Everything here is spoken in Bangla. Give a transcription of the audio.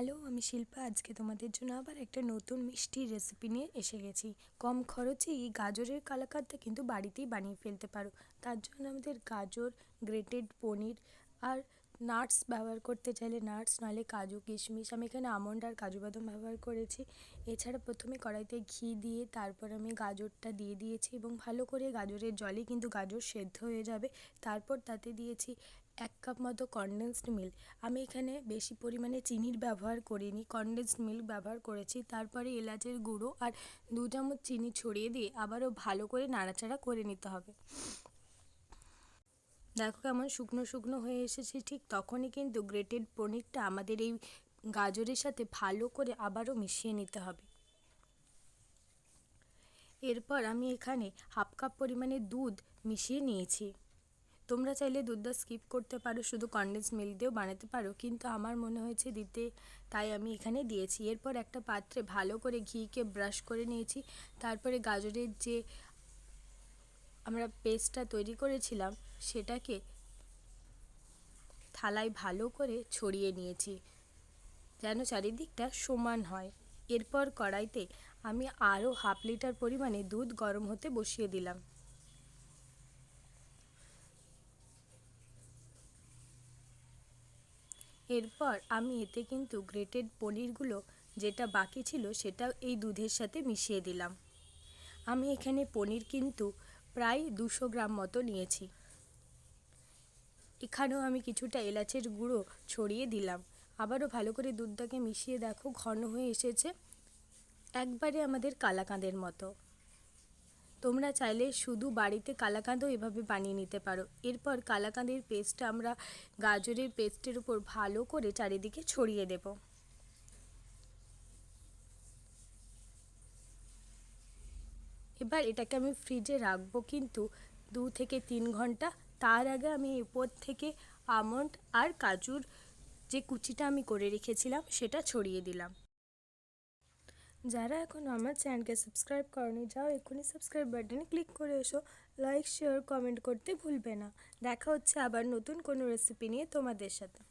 হ্যালো, আমি শিল্পা। আজকে তোমাদের জন্য আবার একটা নতুন মিষ্টির রেসিপি নিয়ে এসে গেছি। কম খরচে এই গাজরের কালাকাঁদটা কিন্তু বাড়িতেই বানিয়ে ফেলতে পারো। তার জন্য আমাদের গাজর গ্রেটেড পনির আর নাটস ব্যবহার করতে চাইলে নাটস নাহলে কাজু, কিশমিশ। আমি এখানে আমন্ড আর কাজু বাদাম ব্যবহার করেছি। এছাড়া প্রথমে কড়াইতে ঘি দিয়ে তারপর আমি গাজরটা দিয়ে দিয়েছি এবং ভালো করে গাজরের জলে কিন্তু গাজর সেদ্ধ হয়ে যাবে। তারপর তাতে দিয়েছি এক কাপ মতো কনডেন্সড মিল্ক আমি এখানে বেশি পরিমাণে চিনির ব্যবহার করিনি কনডেন্সড মিল্ক ব্যবহার করেছি। তারপরে এলাচের গুঁড়ো আর দু চামচ চিনি ছড়িয়ে দিয়ে আবারও ভালো করে নাড়াচাড়া করে নিতে হবে। দেখো কেমন শুকনো শুকনো হয়ে এসেছে, ঠিক তখনই কিন্তু গ্রেটেড পনিরটা আমাদের এই গাজরের সাথে ভালো করে আবারও মিশিয়ে নিতে হবে। এরপর আমি এখানে হাফ কাপ পরিমাণে দুধ মিশিয়ে নিয়েছি। তোমরা চাইলে দুধটা স্কিপ করতে পারো, শুধু কনডেন্স মিল্ক দিয়েও বানাতে পারো। কিন্তু আমার মনে হয়েছে দিতে, তাই আমি এখানে দিয়েছি। এরপর একটা পাত্রে ভালো করে ঘিকে ব্রাশ করে নিয়েছি। তারপরে গাজরের যে আমরা পেস্টটা তৈরি করেছিলাম, সেটাকে থালায় ভালো করে ছড়িয়ে নিয়েছি, যেন চারিদিকটা সমান হয়। এরপর কড়াইতে আমি আরও হাফ লিটার পরিমাণে দুধ গরম হতে বসিয়ে দিলাম। এরপর আমি এতে কিন্তু গ্রেটেড পনিরগুলো যেটা বাকি ছিল সেটা এই দুধের সাথে মিশিয়ে দিলাম। আমি এখানে পনির কিন্তু প্রায় দুশো গ্রাম মতো নিয়েছি। এখানেও আমি কিছুটা এলাচের গুঁড়ো ছড়িয়ে দিলাম। আবারও ভালো করে দুধটাকে মিশিয়ে দেখো, ঘন হয়ে এসেছে। একবারে আমাদের কালাকাঁদের মতো। তোমরা চাইলে শুধু বাড়িতে কালাকাঁদও এভাবে বানিয়ে নিতে পারো। এরপর কালাকাঁদের পেস্টটা আমরা গাজরের পেস্টের উপর ভালো করে চারিদিকে ছড়িয়ে দেব। এবার এটাকে আমি ফ্রিজে রাখব কিন্তু দু থেকে তিন ঘণ্টা। তার আগে আমি উপর থেকে আমন্ড আর কাজুর যে কুচিটা আমি করে রেখেছিলাম সেটা ছড়িয়ে দিলাম। যারা এখন আমার চ্যানেলকে সাবস্ক্রাইব করনি, যাও এক্ষুনি সাবস্ক্রাইব বাটনে ক্লিক করে এসো। লাইক, শেয়ার, কমেন্ট করতে ভুলবে না। দেখা হচ্ছে আবার নতুন কোনো রেসিপি নিয়ে তোমাদের সাথে।